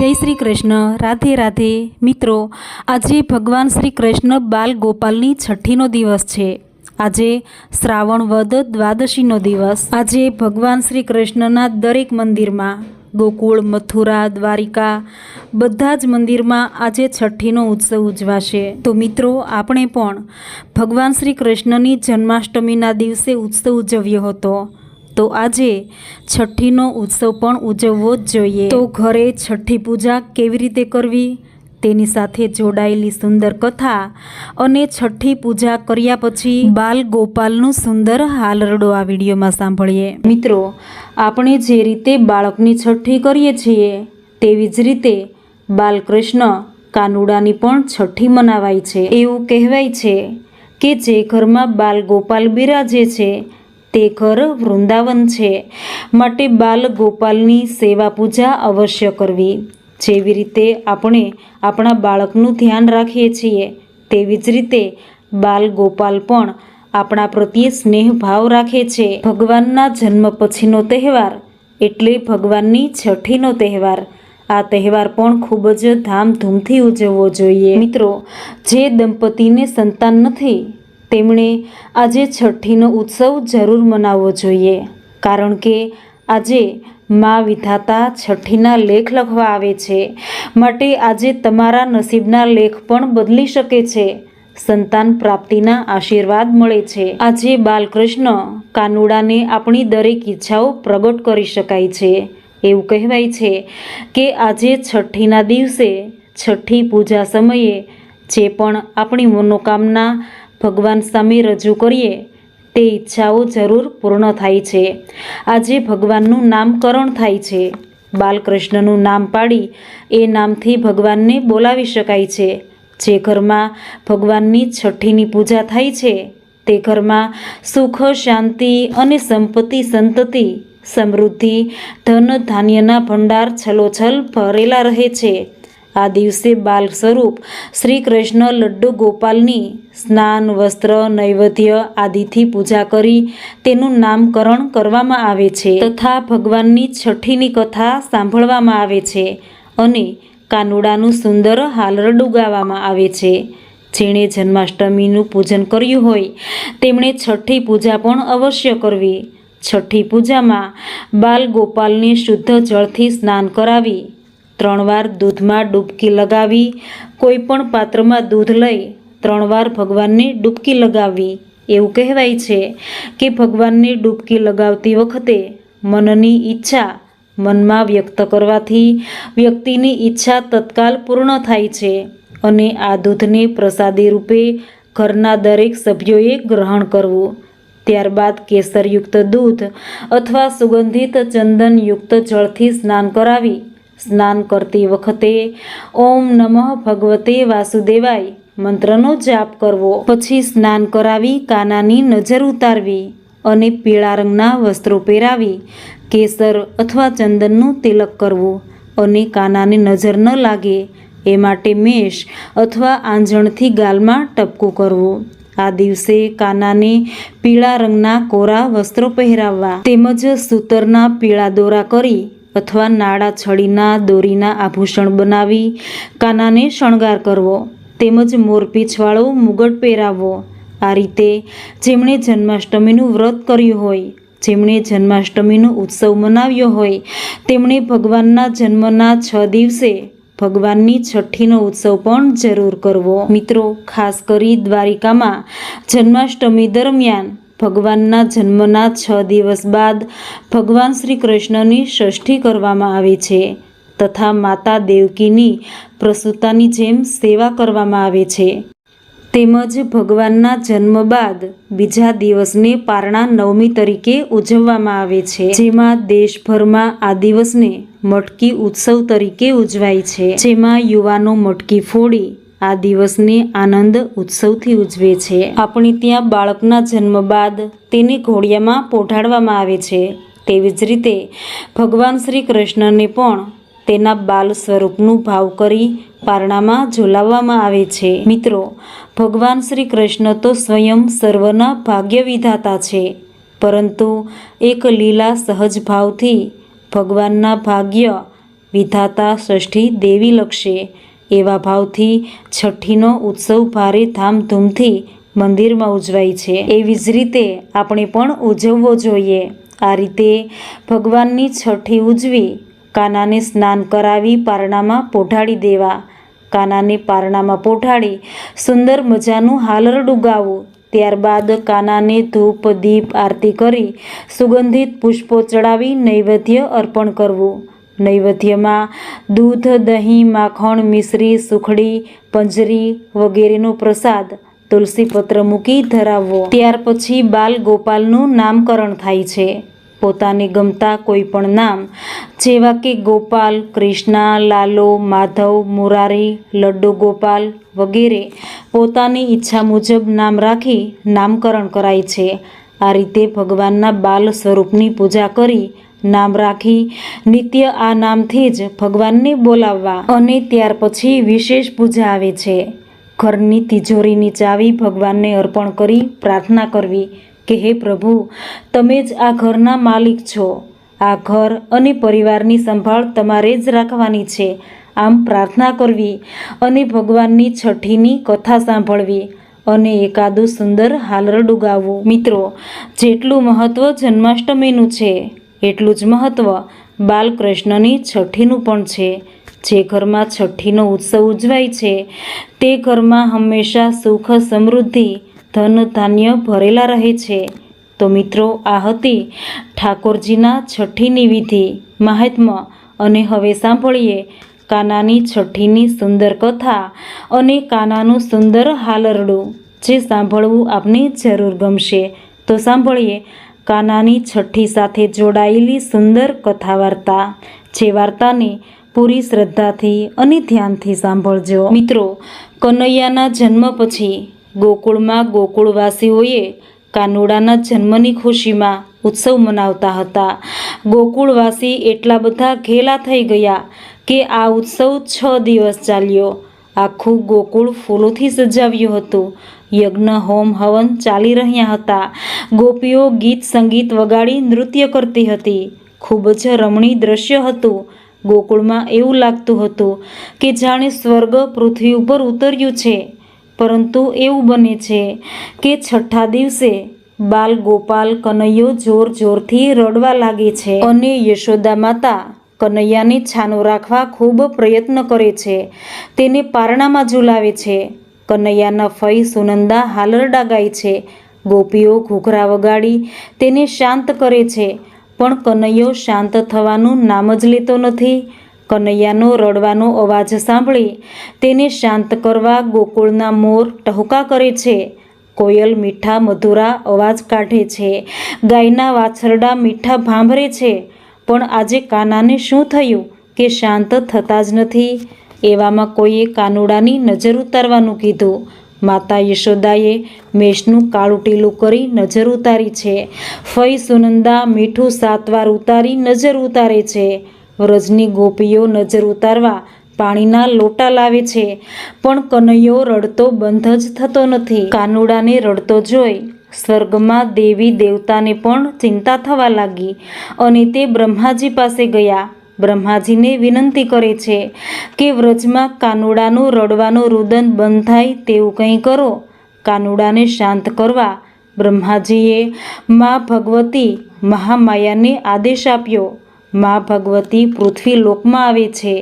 જય શ્રી કૃષ્ણ. રાધે રાધે. મિત્રો, આજે ભગવાન શ્રી કૃષ્ણ બાલ ગોપાલની છઠ્ઠીનો દિવસ છે. આજે શ્રાવણ વદ દ્વાદશીનો દિવસ. આજે ભગવાન શ્રી કૃષ્ણના દરેક મંદિરમાં, ગોકુળ, મથુરા, દ્વારિકા, બધા જ મંદિરમાં આજે છઠ્ઠીનો ઉત્સવ ઉજવાશે. તો મિત્રો, આપણે પણ ભગવાન શ્રી કૃષ્ણની જન્માષ્ટમીના દિવસે ઉત્સવ ઉજવ્યો હતો. તો આજે છઠ્ઠીનો ઉત્સવ પણ ઉજવવો જ જોઈએ. તો ઘરે છઠ્ઠી પૂજા કેવી રીતે કરવી? તેની સાથે જોડાયેલી સુંદર કથા અને છઠ્ઠી પૂજા કર્યા પછી બાલ ગોપાલનું સુંદર હાલરડો આ વિડીયોમાં સાંભળીએ. મિત્રો, આપણે જે રીતે બાળકની છઠ્ઠી કરીએ છીએ, તેવી જ રીતે બાલકૃષ્ણ કાનુડાની પણ છઠ્ઠી મનાવાય છે. એવું કહેવાય છે કે જે ઘરમાં બાલ ગોપાલ બિરાજે છે તે ઘર વૃંદાવન છે. માટે બાલ ગોપાલની સેવા પૂજા અવશ્ય કરવી. જેવી રીતે આપણે આપણા બાળકનું ધ્યાન રાખીએ છીએ, તેવી જ રીતે બાલ ગોપાલ પણ આપણા પ્રત્યે સ્નેહ ભાવ રાખે છે. ભગવાનના જન્મ પછીનો તહેવાર એટલે ભગવાનની છઠ્ઠીનો તહેવાર. આ તહેવાર પણ ખૂબ જ ધામધૂમથી ઉજવવો જોઈએ. મિત્રો, જે દંપતીને સંતાન નથી તેમણે આજે છઠ્ઠીનો ઉત્સવ જરૂર મનાવવો જોઈએ, કારણ કે આજે મા વિધાતા છઠ્ઠીના લેખ લખવા આવે છે. માટે આજે તમારા નસીબના લેખ પણ બદલી શકે છે. સંતાન પ્રાપ્તિના આશીર્વાદ મળે છે. આજે બાલકૃષ્ણ કાનુડાને આપણી દરેક ઈચ્છાઓ પ્રગટ કરી શકાય છે. એવું કહેવાય છે કે આજે છઠ્ઠીના દિવસે છઠ્ઠી પૂજા સમયે જે પણ આપણી મનોકામના ભગવાન સામે રજૂ કરીએ, તે ઈચ્છાઓ જરૂર પૂર્ણ થાય છે. આજે ભગવાનનું નામકરણ થાય છે. બાલકૃષ્ણનું નામ પાડી એ નામથી ભગવાનને બોલાવી શકાય છે. જે ઘરમાં ભગવાનની છઠ્ઠીની પૂજા થાય છે, તે ઘરમાં સુખ, શાંતિ અને સંપત્તિ, સંતતિ, સમૃદ્ધિ, ધન, ધાન્યના ભંડાર, છલોછલ ભરેલા રહે છે. આ દિવસે બાલ સ્વરૂપ શ્રી કૃષ્ણ લડ્ડુ ગોપાલની સ્નાન, વસ્ત્ર, નૈવેદ્ય આદિથી પૂજા કરી તેનું નામકરણ કરવામાં આવે છે. તથા ભગવાનની છઠ્ઠીની કથા સાંભળવામાં આવે છે અને કાનુડાનું સુંદર હાલરડું ગાવામાં આવે છે. જેણે જન્માષ્ટમીનું પૂજન કર્યું હોય, તેમણે છઠ્ઠી પૂજા પણ અવશ્ય કરવી. છઠ્ઠી પૂજામાં બાલ ગોપાલને શુદ્ધ જળથી સ્નાન કરાવી ત્રણ વાર દૂધમાં ડૂબકી લગાવી કોઈ પણ પાત્રમાં દૂધ લઈ ત્રણ વાર ભગવાનને ડૂબકી લગાવવી. એવું કહેવાય છે કે ભગવાનને ડૂબકી લગાવતી વખતે મનની ઈચ્છા મનમાં વ્યક્ત કરવાથી વ્યક્તિની ઈચ્છા તત્કાલ પૂર્ણ થાય છે અને આ દૂધને પ્રસાદી રૂપે ઘરના દરેક સભ્યોએ ગ્રહણ કરવું. ત્યારબાદ કેસરયુક્ત દૂધ અથવા સુગંધિત ચંદનયુક્ત જળથી સ્નાન કરાવી સ્નાન કરતી વખતે ઓમ નમઃ ભગવતે વાસુદેવાય, મંત્રનો જાપ કરવો. પછી સ્નાન કરાવી કાનાની નજર ઉતારવી અને પીળા રંગના વસ્ત્રો પહેરાવી, કેસર અથવા ચંદનનું તિલક કરવું અને કાનાને નજર ન લાગે એ માટે મેષ અથવા આંજણથી ગાલમાં ટપકું કરવું. આ દિવસે કાનાને પીળા રંગના કોરા વસ્ત્રો પહેરાવવા તેમજ સૂતરના પીળા દોરા કરી અથવા નાળા છડીના દોરીના આભૂષણ બનાવી કાનાને શણગાર કરવો, તેમજ મોરપીંછવાળો મુગટ પહેરાવવો આ રીતે જેમણે જન્માષ્ટમીનું વ્રત કર્યું હોય, જેમણે જન્માષ્ટમીનો ઉત્સવ મનાવ્યો હોય, તેમણે ભગવાનના જન્મના છ દિવસે ભગવાનની છઠ્ઠીનો ઉત્સવ પણ જરૂર કરવો. મિત્રો, ખાસ કરી દ્વારિકામાં જન્માષ્ટમી દરમિયાન ભગવાનના જન્મના છ દિવસ બાદ ભગવાન શ્રી કૃષ્ણની ષષ્ઠી કરવામાં આવે છે તથા માતા દેવકીની પ્રસૂતાની જેમ સેવા કરવામાં આવે છે. તેમજ ભગવાનના જન્મ બાદ બીજા દિવસને પારણા નવમી તરીકે ઉજવવામાં આવે છે, જેમાં દેશભરમાં આ દિવસને મટકી ઉત્સવ તરીકે ઉજવાય છે. જેમાં યુવાનો મટકી ફોડી આ દિવસને આનંદ ઉત્સવથી ઉજવે છે. આપણે ત્યાં બાળકના જન્મ બાદ તેને ઘોડિયામાં પોઢાડવામાં આવે છે. તેવી જ રીતે ભગવાન શ્રી કૃષ્ણને પણ તેના બાલ સ્વરૂપનું ભાવ કરી પારણામાં ઝોલાવવામાં આવે છે. મિત્રો, ભગવાન શ્રી કૃષ્ણ તો સ્વયં સર્વના ભાગ્ય વિધાતા છે. પરંતુ એક લીલા સહજ ભાવથી ભગવાનના ભાગ્ય વિધાતા ષષ્ઠી દેવી લક્ષે એવા ભાવથી છઠ્ઠીનો ઉત્સવ ભારે ધામધૂમથી મંદિરમાં ઉજવાય છે. એવી જ રીતે આપણે પણ ઉજવવો જોઈએ. આ રીતે ભગવાનની છઠ્ઠી ઉજવી કાનાને સ્નાન કરાવી પારણામાં પોઢાડી દેવા. કાનાને પારણામાં પોઢાડી સુંદર મજાનું હાલરડું ગાવું ત્યારબાદ કાનાને ધૂપ, દીપ, આરતી કરી સુગંધિત પુષ્પો ચડાવી નૈવેદ્ય અર્પણ કરવું. નૈવેદ્યમાં દૂધ, દહીં, માખણ, મિશ્રી, સુખડી, પંજરી વગેરેનો પ્રસાદ તુલસીપત્ર મૂકી ધરાવવો ત્યાર પછી બાલ ગોપાલનું નામકરણ થાય છે. પોતાને ગમતા કોઈ પણ નામ, જેવા કે ગોપાલ, કૃષ્ણા, લાલો, માધવ, મુરારી, લડ્ડુ ગોપાલ વગેરે પોતાની ઈચ્છા મુજબ નામ રાખી નામકરણ કરાય છે. આ રીતે ભગવાનના બાલ સ્વરૂપની પૂજા કરી નામ રાખી નિત્ય આ નામથી જ ભગવાનને બોલાવવા અને ત્યાર પછી વિશેષ પૂજા આવે છે. ઘરની તિજોરીની ચાવી ભગવાનને અર્પણ કરી પ્રાર્થના કરવી કે હે પ્રભુ, તમે જ આ ઘરના માલિક છો. આ ઘર અને પરિવારની સંભાળ તમારે જ રાખવાની છે. આમ પ્રાર્થના કરવી અને ભગવાનની છઠ્ઠીની કથા સાંભળવી અને એકાદું સુંદર હાલરડું ગાવું. મિત્રો, જેટલું મહત્ત્વ જન્માષ્ટમીનું છે. એટલું જ મહત્ત્વ બાલકૃષ્ણની છઠ્ઠીનું પણ છે. જે ઘરમાં છઠ્ઠીનો ઉત્સવ ઉજવાય છે, તે ઘરમાં હંમેશા સુખ, સમૃદ્ધિ, ધન, ધાન્ય ભરેલા રહે છે. તો મિત્રો, આ હતી ઠાકોરજીના છઠ્ઠીની વિધિ મહાત્મ્ય અને હવે સાંભળીએ કાનાની છઠ્ઠીની સુંદર કથા અને કાનાનું સુંદર હાલરડું. જે સાંભળવું આપને જરૂર ગમશે. તો સાંભળીએ કાનાની છઠ્ઠી સાથે જોડાયેલી સુંદર કથા વાર્તા જે વાર્તાને પૂરી શ્રદ્ધાથી અને ધ્યાનથી સાંભળજો. મિત્રો, કનૈયાના જન્મ પછી ગોકુળમાં ગોકુળવાસીઓએ કાનુડાના જન્મની ખુશીમાં ઉત્સવ મનાવતા હતા. ગોકુળવાસી એટલા બધા ઘેલા થઈ ગયા કે આ ઉત્સવ છ દિવસ ચાલ્યો. આખું ગોકુળ ફૂલોથી સજાવ્યું હતું. યજ્ઞ, હોમ, હવન ચાલી રહ્યા હતા. ગોપીઓ ગીત, સંગીત વગાડી નૃત્ય કરતી હતી. ખૂબ જ રમણીય દ્રશ્ય હતું. ગોકુળમાં એવું લાગતું હતું કે જાણે સ્વર્ગ પૃથ્વી ઉપર ઉતર્યું છે. પરંતુ એવું બને છે કે છઠ્ઠા દિવસે બાલ ગોપાલ કનૈયો જોર જોરથી રડવા લાગે છે અને યશોદા માતા કનૈયાને છાનો રાખવા ખૂબ પ્રયત્ન કરે છે. તેને પારણામાં ઝુલાવે છે. કનૈયાના ફઈ સુનંદા હાલરડા ગાય છે. ગોપીઓ ઘૂઘરા વગાડી તેને શાંત કરે છે. પણ કનૈયો શાંત થવાનું નામ જ લેતો નથી. કનૈયાનો રડવાનો અવાજ સાંભળી તેને શાંત કરવા ગોકુળના મોર ટહુકા કરે છે. કોયલ મીઠા મધુરા અવાજ કાઢે છે. ગાયના વાછરડા મીઠા ભાંભરે છે. પણ આજે કાનાને શું થયું કે શાંત થતા જ નથી? એવામાં કોઈએ કાનુડાની નજર ઉતારવાનું કીધું. માતા યશોદાએ મેષનું કાળું ટીલું કરી નજર ઉતારી છે. ફઈ સુનંદા મીઠું સાતવાર ઉતારી નજર ઉતારે છે. વ્રજની ગોપીઓ નજર ઉતારવા પાણીના લોટા લાવે છે. પણ કનૈયો રડતો બંધ જ થતો નથી. કાનુડાને રડતો જોઈ સ્વર્ગમાં દેવી દેવતાને પણ ચિંતા થવા લાગી અને તે બ્રહ્માજી પાસે ગયા. બ્રહ્માજીને વિનંતી કરે છે કે વ્રજમાં કાનુડાનું રડવાનું રુદન બંધ થાય તેવું કંઈ કરો. કાનુડાને શાંત કરવા બ્રહ્માજીએ મા ભગવતી મહામાયાને આદેશ આપ્યો. મા ભગવતી પૃથ્વી લોકમાં આવે છે.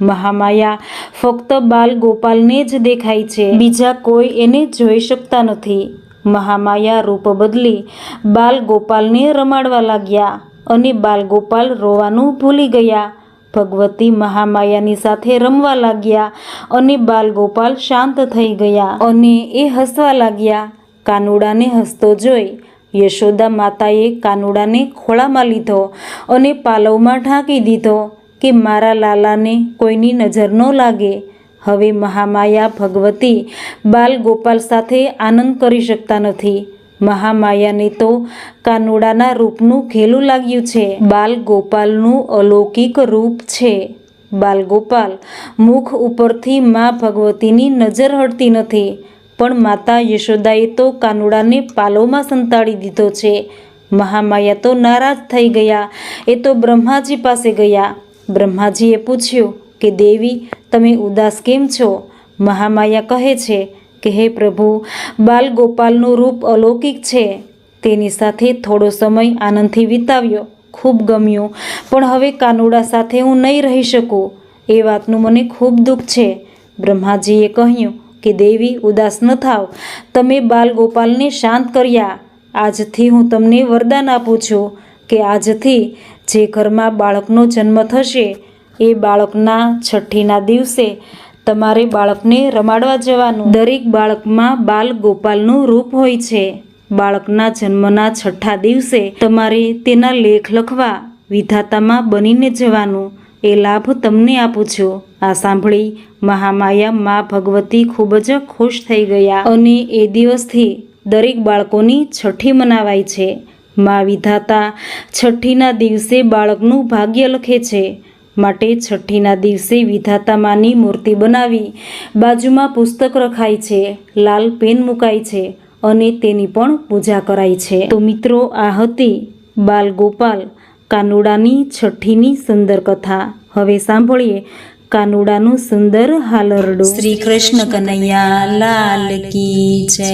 મહામાયા ફક્ત બાલ ગોપાલને જ દેખાય છે. બીજા કોઈ એને જોઈ શકતા નથી. મહામાયા રૂપ બદલી બાલ ગોપાલને રમાડવા લાગ્યા. અને બાલગોપાલ રોવાનું ભૂલી ગયા. ભગવતી મહામાયાની સાથે રમવા લાગ્યા અને બાલગોપાલ શાંત થઈ ગયા અને એ હસવા લાગ્યા. કાનુડાને હસતો જોઈ યશોદા માતાએ કાનુડાને ખોળામાં લીધો અને પાલવમાં ઢાંકી દીધો કે મારા લાલાને કોઈની નજર ન લાગે. હવે મહામાયા ભગવતી બાલ ગોપાલ સાથે આનંદ કરી શકતા નથી. મહામાયાને તો કાનુડાના રૂપનું ઘેલું લાગ્યું છે. બાલ ગોપાલનું અલૌકિક રૂપ છે. બાલગોપાલ, મુખ ઉપરથી મા ભગવતીની નજર હટતી નથી, પણ માતા યશોદાએ તો કાનુડાને પાલોમાં સંતાડી દીધો છે. મહામાયા તો નારાજ થઈ ગયા, એ તો બ્રહ્માજી પાસે ગયા. બ્રહ્માજીએ પૂછ્યું કે, દેવી, તમે ઉદાસ કેમ છો? મહામાયા કહે છે કે હે પ્રભુ બાલગોપાલનું રૂપ અલૌકિક છે. તેની સાથે થોડો સમય આનંદથી વિતાવ્યો. ખૂબ ગમ્યું. પણ હવે કાનુડા સાથે હું નહીં રહી શકું. એ વાતનું મને ખૂબ દુઃખ છે. બ્રહ્માજીએ કહ્યું કે, દેવી, ઉદાસ ન થાવ. તમે બાલગોપાલને શાંત કર્યા. આજથી હું તમને વરદાન આપું છું કે આજથી જે ઘરમાં બાળકનો જન્મ થશે, એ બાળકના છઠ્ઠીના દિવસે તમારે બાળકને રમાડવા જવાનું. દરેક બાળકમાં બાલ ગોપાલનું રૂપ હોય છે. બાળકના જન્મના છઠ્ઠા દિવસે તમારે તેના લેખ લખવા, વિધાતામાં બનીને જવાનું. એ લાભ તમને આપું છું. આ સાંભળી મહામાયા મા ભગવતી ખૂબ જ ખુશ થઈ ગયા અને એ દિવસથી દરેક બાળકોની છઠ્ઠી મનાવાય છે. મા વિધાતા છઠ્ઠીના દિવસે બાળકનું ભાગ્ય લખે છે. માટે છઠ્ઠીના દિવસે વિધાતા માની મૂર્તિ બનાવી બાજુમાં પુસ્તક રખાય છે, લાલ પેન મુકાય છે અને તેની પણ પૂજા કરાય છે. તો મિત્રો, આ હતી બાલ કાનુડાની છઠ્ઠીની સુંદર કથા. હવે સાંભળીએ કાનુડાનું સુંદર હાલરડું. શ્રી કૃષ્ણ કનૈયા, લાલ કી જય.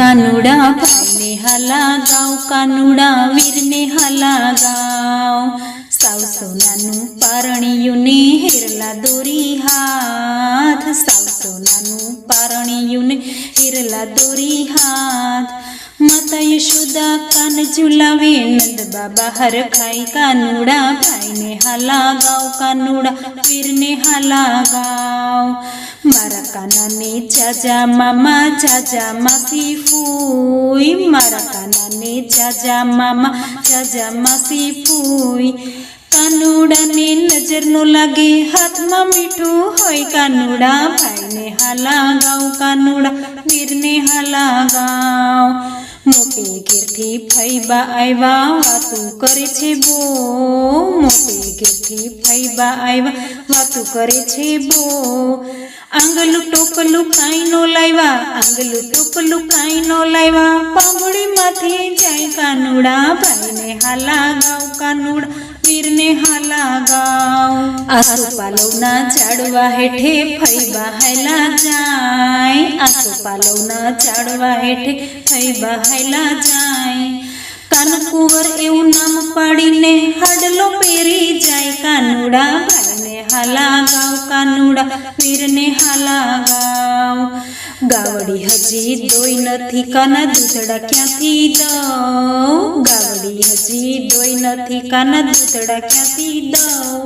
કાનુડા ભાઈને હાલા ગાવ કાનુડા વીરને હાલા ગાવ સાવ સોનાનું પારણિયું ને હેરલા દોરી હાથ સાવ સોનાનું પારણિયું ને હેરલા દોરી હાથ માતા યશોદા કાન ઝુલાવે, નંદ બાબા હર ખાઈ કાનુડા. ભાઈને હાલા ગાવ કાનુડા વીરને હાલા ગાવ. મારા કાનાને જાજા મામા, જાજા માસી ફૂઈ. મારા કાનાને જાજા મામા, જાજા માસી ફૂઈ. કાનુડાને નજર નો લાગે, હાથમાં મીઠું હોય કાનુડા. ભાઈને હાલા ગાવ કાનુડા વીરને હાલા ગાવ મોટી ઘેરથી ફૈબા આવ્યા વાતું કરે છે બો. મોટી ઘેરથી ફૈબા આવ્યા વાતું કરે છે બો. આંગલું ટોપલું કાંઈ નો લાવ્યા આંગલું ટોપલું કાંઈ નો લાવ્યા પાંગળીમાંથી જાય કાનુડા, ભાઈને હાલા ગાવ કાનુડા. વીરને હાલા ગાવ આસોપાલવના ઝાડવા હેઠે ફઈ બહાયલા જાય. આસોપાલવના ઝાડવા હેઠે ફઈ બહાયલા જાય. કાનકુંવર એવું નામ પાડીને હાડલો પહેરી જાય. કાનુડા ભાઈને હાલા ગાવ કાનુડા પીરને હાલા ગાવ ગાવડી હજી દોઈ નથી કાના દૂધડા ક્યાંથી દઉં? ગાવડી હજી દોઈ નથી કાના દૂધડા ક્યાંથી દઉં?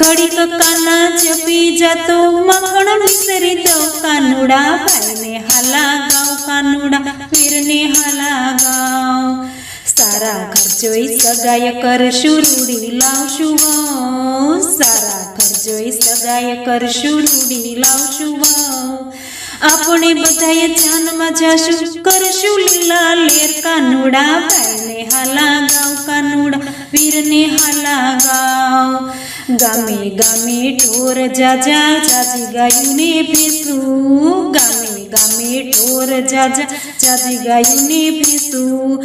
કડીક કાના જપી જાતો મખણ વિસરી દઉં. કાનુડા ભાઈને હાલા ગાવ કાનુડા વીરને હાલા ગાવ સારા ઘર જોઈ સગાય કરશું, રૂડી લાવશું સારા ઘર જોઈ સગાય કરશું, રૂડી લાવશું આપણે બધાએ જાનમાં જાશું. કરશું લીલા લેર કાનુડા, ભાઈને હાલા ગાવ કાનુડા વીરને હાલા ગાવ ગામે ગામે ઢોર જાજા, જાજી ગાયુને ભેસું. ગામે ગામે ઢોર જાજા, જાજી ગાયુને ભેસું.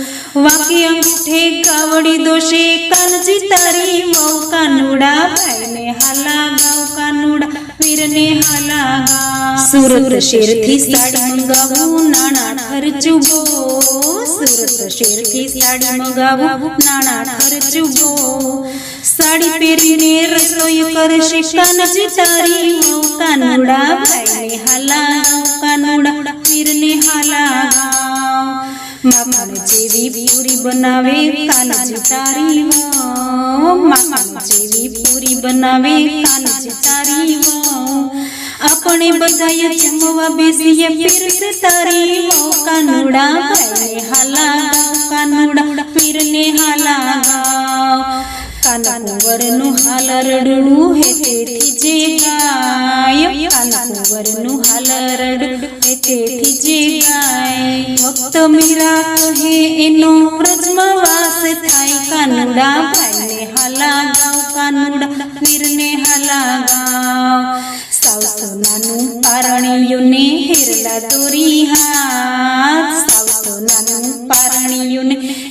વાકે અંગૂઠે કાવડી દોષે, કાનજી તારી વહુ કાનુડા, ભાઈને હાલા ગાવ કાનુડા વીરને હાલા ગાવ સુરત શેરથી સાડી મંગાવું નાણા ખર્ચું બો સુરત શેરથી સાડી મંગાવું નાણા ખર્ચું બો સાડી પહેરીને રસોઈ કરશે કાનજી તારી વહુ કાનુડા ભાઈને હાલા ગાવ કાનુડા વીરને હાલા માખણ જેવી પૂરી બનાવે, કાનજી તારી માખણ જેવી પૂરી બનાવે, કાનજી તારી આપણે બધાએ જમવા બેસીએ, પીરસે તારી કાનુડા ભાઈને હાલા કાનુડા પીરને હાલા કાનકુંવરનું હાલ રડડું હે તેથી જે ગાય. કાનકુંવરનું હાલ રડડું હે તેથી જે ગાય. ભક્ત મીરા કહે એનો વ્રજમાં વાસ થાય. કાનુડા ભાઈને હાલા ગાવ. કાનુડા વીરને હાલા ગાવ. સાવ સોનાનું પારણિયું ને હિરલા દોરી હાથ. સાવ સોનાનું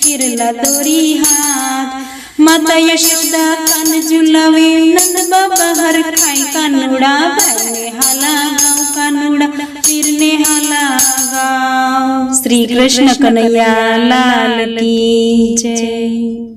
હિરલા દોરી માતા યશોદા કાન ઝુલાવે નંદ બાબા હર ખાઈ કાનુડા, ભાઈને હાલા ગાવ કાનુડા વીરને હાલા ગાવ શ્રી કૃષ્ણ કનૈયા, લાલ કી જય.